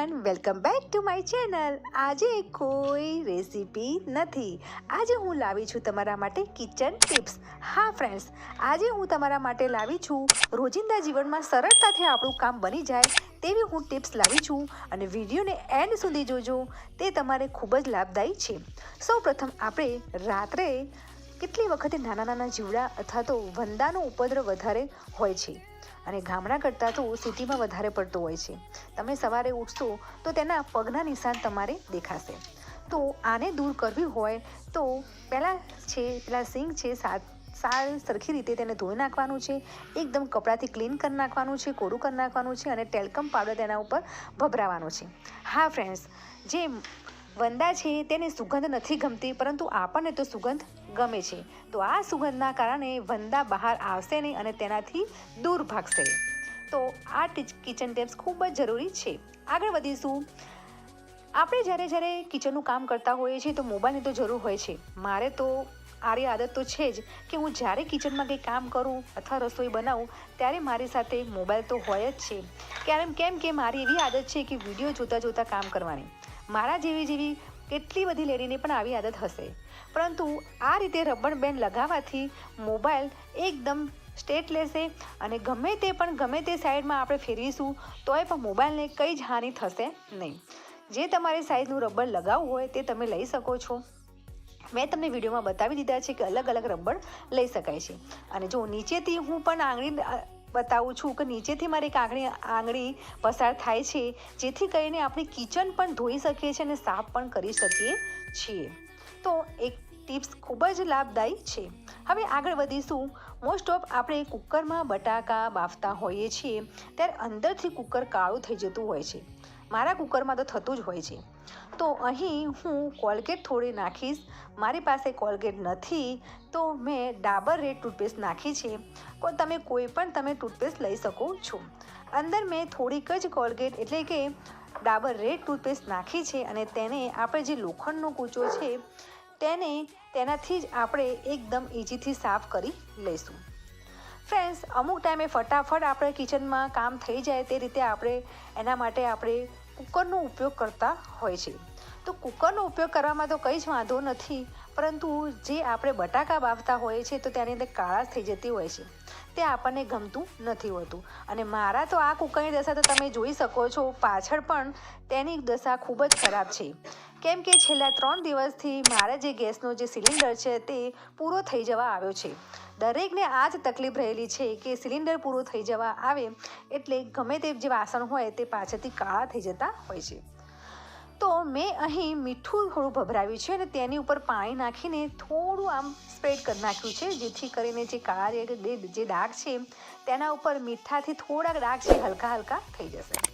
Everyone welcome back to my channel આજે કોઈ recipe નથી. આજે હું લાવી છું તમારા માટે કિચન ટિપ્સ હા ફ્રેન્ડ્સ આજે હું તમારા માટે લાવી છું રોજિંદા જીવનમાં સરળતાથી આપણું કામ બની જાય તેવી હું ટિપ્સ લાવી છું અને વિડીયોને એન્ડ સુધી જોજો. તે તમારે ખૂબ જ લાભદાયી છે. સૌપ્રથમ આપણે રાત્રે કેટલી વખતે નાના નાના જીવડા અથવા તો વંદાનો ઉપદ્રવ વધારે હોય છે? અને ગામડા કરતાં તો સિટીમાં વધારે પડતો હોય છે. તમે સવારે ઉઠશો તો તેના પગના નિશાન તમારે દેખાશે. તો આને દૂર કરવી હોય તો પહેલાં છે, પેલા સિંગ છે, સાત સારી સરખી રીતે તેને ધોઈ નાખવાનું છે, એકદમ કપડાથી ક્લીન કરી નાખવાનું છે, કોરું કરી નાખવાનું છે અને ટેલ્કમ પાવડર તેના ઉપર ભભરાવાનો છે. હા ફ્રેન્ડ્સ જે વંદા છે, તેને સુગંધ નથી ગમતી, પરંતુ આપણને તો સુગંધ ગમે છે. તો આ સુગંધના કારણે વંદા બહાર આવશે નહીં અને તેનાથી દૂર ભાગશે. તો આ કિચન ટિપ્સ ખૂબ જ જરૂરી છે. આગળ વધીશું. આપણે જ્યારે જ્યારે કિચનનું કામ કરતા હોઈએ છીએ, તો મોબાઈલની તો જરૂર હોય છે. મારે તો આરી આદત તો છે જ કે હું જ્યારે કિચનમાં કંઈ કામ કરું અથવા રસોઈ બનાવું, ત્યારે મારી સાથે મોબાઈલ તો હોય જ છે. કારણ કેમ કે મારી એવી આદત છે કે વીડિયો જોતાં જોતાં કામ કરવાની. મારા જેવી જેવી કેટલી બધી લેડીને પણ આવી આદત હશે. પરંતુ આ રીતે રબર બેન્ડ લગાવવાથી મોબાઈલ એકદમ સ્ટેટ લેશે અને ગમે તે પણ ગમે તે સાઈડમાં આપણે ફેરવીશું, તોય પણ મોબાઈલને કંઈ જ હાનિ થશે નહીં. જે તમારે સાઈઝનું રબર લગાવવું હોય તે તમે લઈ શકો છો. મેં તમને વિડીયોમાં બતાવી દીધા છે કે અલગ અલગ રબર લઈ શકાય છે. અને જો નીચેથી હું પણ આંગળી બતાવું છું કે નીચેથી મારી આંગળી આંગળી પસાર થાય છે, જેથી કરીને આપણે કિચન પણ ધોઈ શકીએ છીએ અને સાફ પણ કરી શકીએ છીએ. તો એક ટિપ્સ ખૂબ જ લાભદાયી છે. હવે આગળ વધીશું. મોસ્ટ ઓફ આપણે કુકરમાં બટાકા બાફતા હોઈએ છીએ, ત્યારે અંદરથી કુકર કાળું થઈ જતું હોય છે. મારા કુકરમાં તો થતું જ હોય છે. તો અહીં હું કોલગેટ થોડી નાખીશ. મારી પાસે કોલગેટ નથી, તો મેં ડાબર રેડ ટૂથપેસ્ટ નાખી છે. તમે કોઈ પણ તમે ટૂથપેસ્ટ લઈ શકો છો. અંદર મેં થોડીક જ કોલગેટ એટલે કે ડાબર રેડ ટૂથપેસ્ટ નાખી છે અને તેને આપણે જે લોખંડનો કૂચો છે, તેને તેનાથી જ આપણે એકદમ ઇઝીથી સાફ કરી લઈશું. ફ્રેન્ડ્સ, અમુક ટાઈમે ફટાફટ આપણે કિચનમાં કામ થઈ જાય તે રીતે આપણે એના માટે આપણે કુકરનો ઉપયોગ કરતા હોય છે. તો કુકરનો ઉપયોગ કરવામાં તો કંઈ જ વાંધો નથી. પરંતુ જે આપણે બટાકા બાફતા હોઈએ છીએ તો તેની અંદર કાળાશ થઈ જતી હોય છે. તે આપણને ગમતું નથી હોતું. અને મારા તો આ કુકરની દશા તો તમે જોઈ શકો છો, પાછળ પણ તેની દશા ખૂબ જ ખરાબ છે. કેમ કે છેલ્લા ત્રણ દિવસથી મારા જે ગેસનો જે સિલિન્ડર છે, તે પૂરો થઈ જવા આવ્યો છે. દરેકને આ જ તકલીફ રહેલી છે કે સિલિન્ડર પૂરું થઈ જવા આવે એટલે ગમે તે જે વાસણ હોય, તે પાછળથી કાળા થઈ જતા હોય છે. તો મેં અહીં મીઠું થોડું ભભરાવ્યું છે અને તેની ઉપર પાણી નાખીને થોડું આમ સ્પ્રેડ કરી નાખ્યું છે, જેથી કરીને જે કાળા જે ડાઘ છે, તેના ઉપર મીઠાથી થોડાક ડાઘ છે, હલકા હલકા થઈ જશે.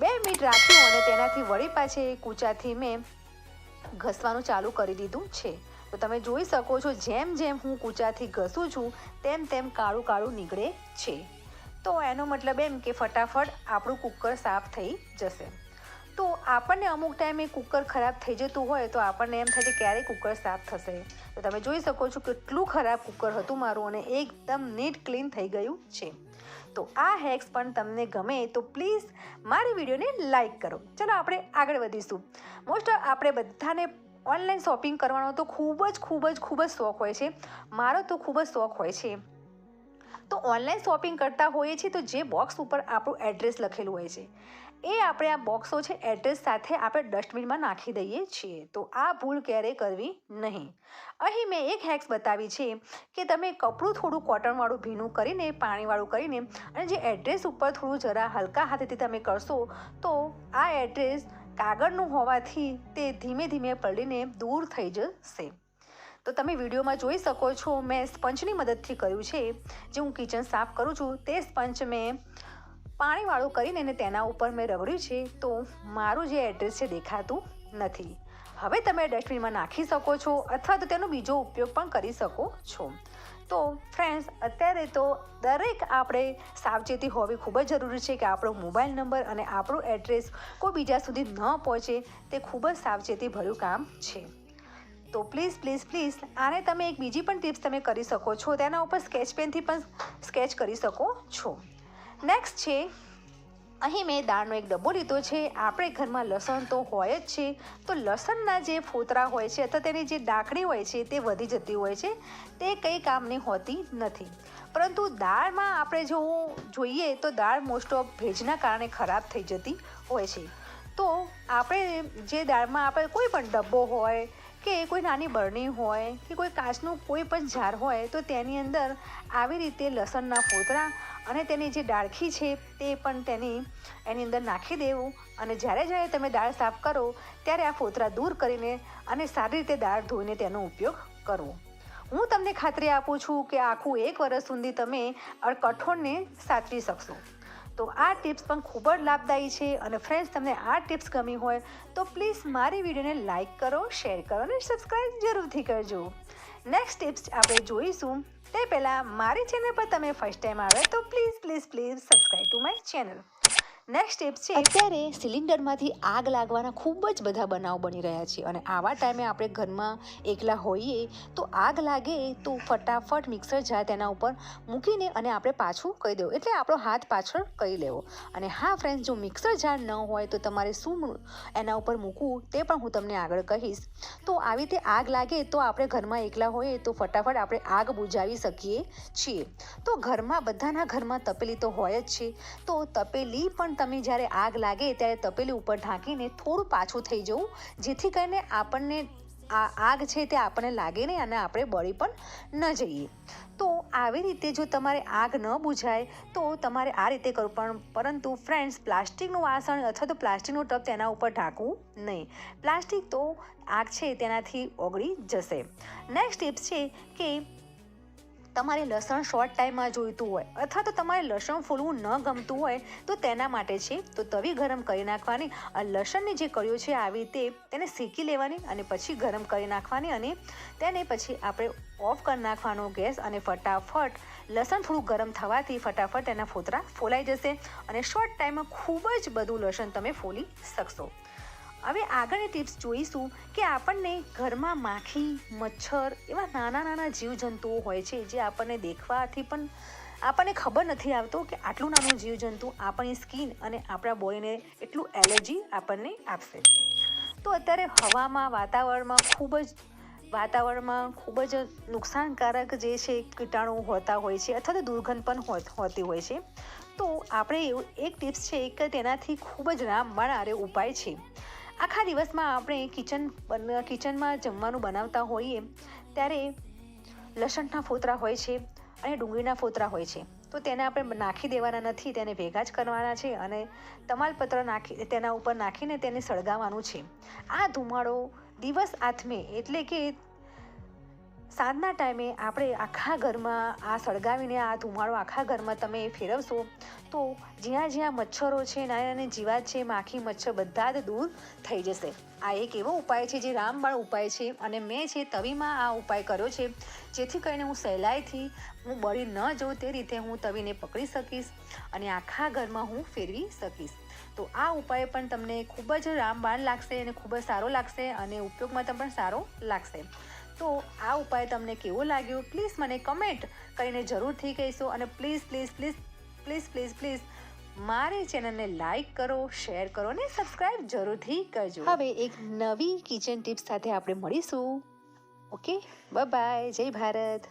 બે મિનિટ રાખ્યું અને તેનાથી વળી પાછે કૂચાથી મેં ઘસવાનું ચાલુ કરી દીધું છે. તો તમે જોઈ શકો છો, જેમ જેમ હું કૂચાથી ઘસું છું, તેમ તેમ કાળું કાળું નીકળે છે. તો એનો મતલબ એમ કે ફટાફટ આપણું કુકર સાફ થઈ જશે. તો આપણને અમુક ટાઈમે કુકર ખરાબ થઈ જતું હોય તો આપણને એમ થાય કે ક્યારે કુકર સાફ થશે? તો તમે જોઈ શકો છો કેટલું ખરાબ કુકર હતું મારું અને એકદમ નીટ ક્લીન થઈ ગયું છે. તો આ હેક્સ પણ તમને ગમે તો પ્લીઝ મારી વિડીયોને લાઈક કરો. ચલો આપણે આગળ વધીશું. મોસ્ટ આપણે બધાને ઓનલાઈન શોપિંગ કરવાનો તો ખૂબ જ ખૂબ જ ખૂબ જ શોખ હોય છે. મારો તો ખૂબ જ શોખ હોય છે. તો ઓનલાઈન શોપિંગ કરતા હોઈએ છીએ તો જે બોક્સ ઉપર આપણું એડ્રેસ લખેલું હોય છે. એ આપણે આ બોક્સો છે એડ્રેસ સાથે આપણે ડસ્ટબિનમાં નાખી દઈએ છીએ. તો આ ભૂલ ક્યારેય કરવી નહીં. અહીં મેં એક હેક્સ બતાવી છે કે તમે કપડું થોડું કોટનવાળું ભીનું કરીને, પાણીવાળું કરીને અને જે એડ્રેસ ઉપર થોડું જરા હલકા હાથેથી તમે કરશો, તો આ એડ્રેસ કાગળનું હોવાથી તે ધીમે ધીમે પલળીને દૂર થઈ જશે. તો તમે વિડીયોમાં જોઈ શકો છો, મેં સ્પંચની મદદથી કર્યું છે. જે હું કિચન સાફ કરું છું, તે સ્પંચ મેં પાણીવાળું કરીને તેના ઉપર મેં રગડ્યું છે, તો મારું જે એડ્રેસ છે દેખાતું નથી. હવે તમે ડસ્ટબિનમાં નાખી શકો છો અથવા તો તેનો બીજો ઉપયોગ પણ કરી શકો છો. તો ફ્રેન્ડ્સ અત્યારે તો દરેક આપણે સાવચેતી હોવી ખૂબ જ જરૂરી છે કે આપણો મોબાઈલ નંબર અને આપણું એડ્રેસ કોઈ બીજા સુધી ન પહોંચે, તે ખૂબ જ સાવચેતી ભર્યું કામ છે. તો પ્લીઝ પ્લીઝ પ્લીઝ આને તમે એક બીજી પણ ટિપ્સ તમે કરી શકો છો. તેના ઉપર સ્કેચ પેનથી પણ સ્કેચ કરી શકો છો. નેક્સ્ટ છે, અહીં મેં દાળનો એક ડબ્બો લીધો છે. આપણે ઘરમાં લસણ તો હોય જ છે. તો લસણના જે ફોતરા હોય છે અથવા તેની જે ડાકડી હોય છે તે વધી જતી હોય છે. તે કંઈ કામની હોતી નથી. પરંતુ દાળમાં આપણે જો જોઈએ તો દાળ મોસ્ટ ઓફ ભેજના કારણે ખરાબ થઈ જતી હોય છે. તો આપણે જે દાળમાં આપણે કોઈ પણ ડબ્બો હોય કે કોઈ નાની બરણી હોય કે કોઈ કાચનું કોઈ પણ ઝાડ હોય તો તેની અંદર આવી રીતે લસણના ફોતરા અને તેની જે ડાળખી છે તે પણ તેની એની અંદર નાખી દેવું. અને જ્યારે જ્યારે તમે દાળ સાફ કરો, ત્યારે આ ફોતરા દૂર કરીને અને સારી રીતે દાળ ધોઈને તેનો ઉપયોગ કરવો હું તમને ખાતરી આપું છું કે આખું એક વર્ષ સુધી તમે કઠોળને સાચવી શકશો. તો આ ટિપ્સ પણ ખૂબ જ લાભદાયી છે અને ફ્રેન્ડ્સ તમને આ ટિપ્સ ગમી હોય તો પ્લીઝ મારી વિડીયોને લાઇક કરો, શેર કરો અને સબસ્ક્રાઈબ જરૂરથી કરજો. નેક્સ્ટ ટિપ્સ આપણે જોઈશું. તે પહેલાં મારી ચેનલ પર તમે ફર્સ્ટ ટાઈમ આવે તો please please please subscribe to my channel next step છે અત્યારે સિલિન્ડરમાંથી આગ લાગવાના ખૂબ જ બધા બનાવ બની રહ્યા છે અને આવા ટાઈમે આપણે ઘરમાં એકલા હોઈએ તો આગ લાગે તો ફટાફટ મિક્સર જાર તેના ઉપર મૂકીને અને આપણે પાછું કહી દેવું. એટલે આપણો હાથ પાછળ કહી લેવો. અને હા ફ્રેન્ડ્સ જો મિક્સર જાર ન હોય તો તમારે શું એના ઉપર મૂકવું તે પણ હું તમને આગળ કહીશ. તો આવી રીતે આગ લાગે તો આપણે ઘરમાં એકલા હોઈએ તો ફટાફટ આપણે આગ બુજાવી શકીએ છીએ. તો ઘરમાં બધાના ઘરમાં તપેલી તો હોય જ છે. તો તપેલી પણ તમે જ્યારે આગ લાગે ત્યારે તપેલી ઉપર ઢાંકીને થોડું પાછું થઈ જવું, જેથી કરીને આપણને આ આગ છે તે આપણને લાગે નહીં અને આપણે બળી પણ ન જઈએ. તો આવી રીતે જો તમારે આગ ન બુઝાય, તો તમારે આ રીતે કરવું પણ પરંતુ ફ્રેન્ડ્સ પ્લાસ્ટિકનું વાસણ અથવા તો પ્લાસ્ટિકનું ટબ તેના ઉપર ઢાંકવું નહીં. પ્લાસ્ટિક તો આગ છે તેનાથી ઓગળી જશે. નેક્સ્ટ ટિપ્સ છે કે તમારે લસણ શોર્ટ ટાઈમમાં જોઈતું હોય અથવા તો તમારે લસણ ફોલવું ન ગમતું હોય, તો તેના માટે છે, તો તવી ગરમ કરી નાખવાની લસણની જે કળીઓ છે આવી રીતે તેને શેકી લેવાની અને પછી ગરમ કરી નાખવાની અને તેને પછી આપણે ઓફ કરી નાખવાનો ગેસ અને ફટાફટ લસણ થોડું ગરમ થવાથી ફટાફટ એના ફોતરા ફોલાઈ જશે અને શોર્ટ ટાઈમમાં ખૂબ જ બધું લસણ તમે ફોલી શકશો. હવે આગળની ટિપ્સ જોઈશું કે આપણને ઘરમાં માખી, મચ્છર એવા નાના નાના જીવજંતુઓ હોય છે જે આપણને દેખવાથી પણ આપણને ખબર નથી આવતો કે આટલું નાનું જીવજંતુ આપણી સ્કિન અને આપણા બોડીને એટલું એલર્જી આપણને આપશે. તો અત્યારે હવામાં, વાતાવરણમાં ખૂબ જ, વાતાવરણમાં ખૂબ જ નુકસાનકારક જે છે કીટાણુ હોતા હોય છે અથવા તો દુર્ગંધ પણ હોતી હોય છે. તો આપણે એક ટિપ્સ છે કે તેનાથી ખૂબ જ રામબાણ આરે ઉપાય છે. આખા દિવસમાં આપણે કિચન કિચનમાં જમવાનું બનાવતા હોઈએ ત્યારે લસણના ફોતરા હોય છે અને ડુંગળીના ફોતરા હોય છે. તો તેને આપણે નાખી દેવાના નથી, તેને ભેગા જ કરવાના છે અને તમાલપત્ર નાખી, તેના ઉપર નાખીને તેને સળગાવવાનું છે. આ ધુમાડો દિવસ આથમે એટલે કે સાંજના ટાઈમે આપણે આખા ઘરમાં આ સળગાવીને આ ધુમાડો આખા ઘરમાં તમે ફેરવશો, તો જ્યાં જ્યાં મચ્છરો છે, નાની નાની જીવાત છે, માખી મચ્છર બધા જ દૂર થઈ જશે. આ એક એવો ઉપાય છે જે રામબાણ ઉપાય છે અને મેં છે તવીમાં આ ઉપાય કર્યો છે, જેથી કરીને હું સહેલાઈથી હું બળી ન જઉં તે રીતે હું તવીને પકડી શકીશ અને આખા ઘરમાં હું ફેરવી શકીશ. તો આ ઉપાય પણ તમને ખૂબ જ રામબાણ લાગશે અને ખૂબ જ સારો લાગશે અને ઉપયોગમાં પણ સારો લાગશે. તો આ ઉપાય તમને કેવો લાગ્યો? પ્લીઝ મને કમેન્ટ કરીને જરૂરથી કહીશો અને please please please please please please મારી ચેનલને લાઈક કરો શેર કરો અને સબસ્ક્રાઈબ જરૂરથી કરજો. હવે એક નવી કિચન ટિપ્સ સાથે આપણે મળીશું. ઓકે બાય જય ભારત.